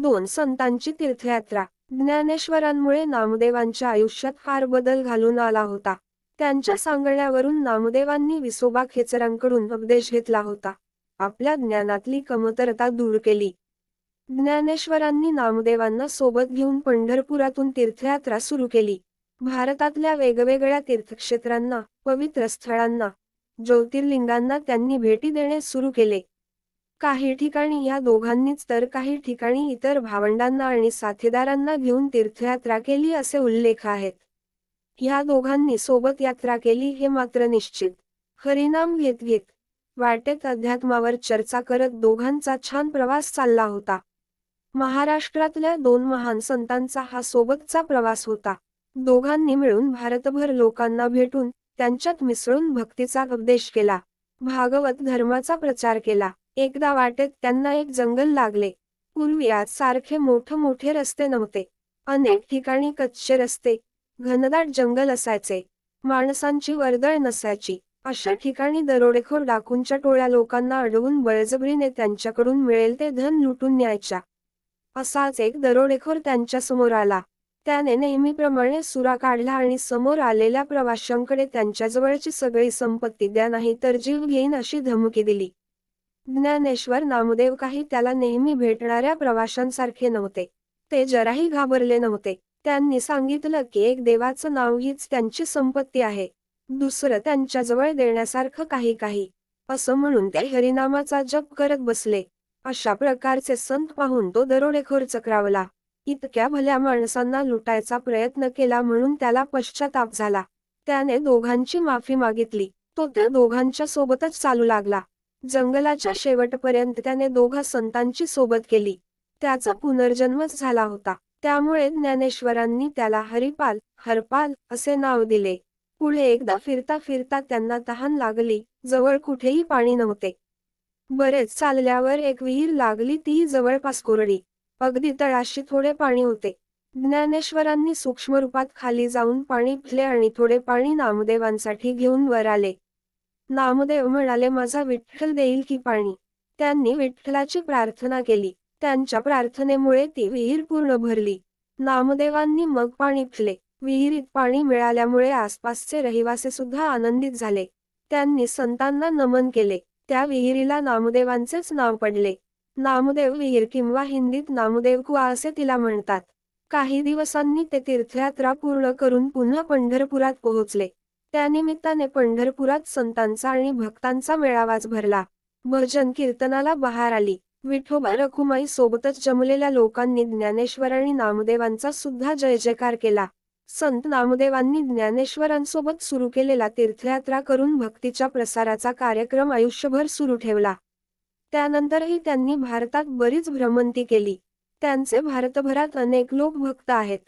दोन संतांची तीर्थयात्रा. ज्ञानेश्वरांमुळे नामदेवांच्या आयुष्यात फार बदल घालून आला होता. त्यांच्या सांगण्यावरून नामदेवांनी विसोबा खेचरांकडून उपदेश घेतला होता. आपल्या ज्ञानातली कमतरता दूर केली. ज्ञानेश्वरांनी नामदेवांना सोबत घेऊन पंढरपुरातून तीर्थयात्रा सुरू केली. भारतातल्या वेगवेगळ्या तीर्थक्षेत्रांना पवित्र स्थळांना ज्योतिर्लिंगांना त्यांनी भेटी देणे सुरू केले. काही ठिकाणी या दोघांनीच तर काही ठिकाणी इतर भावंडांना आणि साथीदारांना घेऊन तीर्थयात्रा केली असे उल्लेख आहेत. ह्या दोघांनी सोबत यात्रा केली हे मात्र निश्चित. हरिनाम घेत घेत वाटेत अध्यात्मावर चर्चा करत दोघांचा छान प्रवास चालला होता. महाराष्ट्रातल्या दोन महान संतांचा हा सोबतचा प्रवास होता. दोघांनी मिळून भारतभर लोकांना भेटून त्यांच्यात मिसळून भक्तीचा उपदेश केला. भागवत धर्माचा प्रचार केला. एकदा वाटेत त्यांना एक जंगल लागले. पूर्वी आज सारखे मोठ मोठे रस्ते नव्हते. अनेक ठिकाणी कच्चे रस्ते घनदाट जंगल असायचे. माणसांची वर्दळ नसायची. अशा ठिकाणी दरोडेखोर डाकूंच्या टोळ्या लोकांना अडवून बळजबरीने त्यांच्याकडून मिळेल ते धन लुटून न्यायच्या. असाच एक दरोडेखोर त्यांच्यासमोर आला. त्याने नेहमीप्रमाणे सुरा काढला आणि समोर आलेल्या प्रवाशांकडे त्यांच्याजवळची सगळी संपत्ती द्या नाही तर जीव घेईन अशी धमकी दिली. ज्ञानेश्वर नामदेव काही त्याला नेहमी भेटणाऱ्या प्रवाशांसारखे नव्हते. ते जराही घाबरले नव्हते. त्यांनी सांगितलं की एक देवाचं नाव हीच त्यांची संपत्ती आहे. दुसरं त्यांच्याजवळ देण्यासारखं काही काही. असं म्हणून ते हरिनामाचा जप करत बसले. अशा प्रकारचे संत पाहून तो दरोडेखोर चक्रावला. इतक्या भल्या माणसांना लुटायचा प्रयत्न केला म्हणून त्याला पश्चाताप झाला. त्याने दोघांची माफी मागितली. तो त्या दोघांच्या सोबतच चालू लागला. जंगलाच्या शेवटपर्यंत त्याने दोघा संतांची सोबत केली. त्याचा पुनर्जन्मच झाला होता. त्यामुळे ज्ञानेश्वरांनी त्याला हरिपाल हरपाल असे नाव दिले. पुढे एकदा फिरता फिरता त्यांना तहान लागली. जवळ कुठेही पाणी नव्हते. बरेच चालल्यावर एक विहीर लागली. तीही जवळपास कोरडी. अगदी तळाशी थोडे पाणी होते. ज्ञानेश्वरांनी सूक्ष्म रूपात खाली जाऊन पाणी पिले आणि थोडे पाणी नामदेवांसाठी घेऊन वर आले. नामदेव म्हणाले माझा विठ्ठल देईल की पाणी? त्यांनी विठ्ठलाची प्रार्थना केली. त्यांच्या प्रार्थनेमुळे ती विहीर पूर्ण भरली. नामदेवांनी मग पाणी पिले. विहिरीत पाणी मिळाल्यामुळे आसपासचे रहिवासी सुद्धा आनंदित झाले. त्यांनी संतांना नमन केले. त्या विहिरीला नामदेवांचेच नाव पडले. नामदेव विहीर किंवा हिंदीत नामदेव कुआ असे तिला म्हणतात. काही दिवसांनी ते तीर्थयात्रा पूर्ण करून पुन्हा पंढरपुरात पोहोचले. त्यानिमित्ताने पंढरपुरात संतांचा आणि भक्तांचा मेळावाच भरला. भजन कीर्तनाला बहार आली. विठोबा रखुमाई सोबतच जमलेल्या लोकांनी ज्ञानेश्वर आणि नामदेवांचा सुद्धा जय जयकार केला. संत नामदेवांनी ज्ञानेश्वरांसोबत सुरू केलेला तीर्थयात्रा करून भक्तीच्या प्रसाराचा कार्यक्रम आयुष्यभर सुरू ठेवला. त्यानंतरही त्यांनी भारतात बरीच भ्रमंती केली. त्यांचे भारतभरात अनेक लोक भक्त आहेत.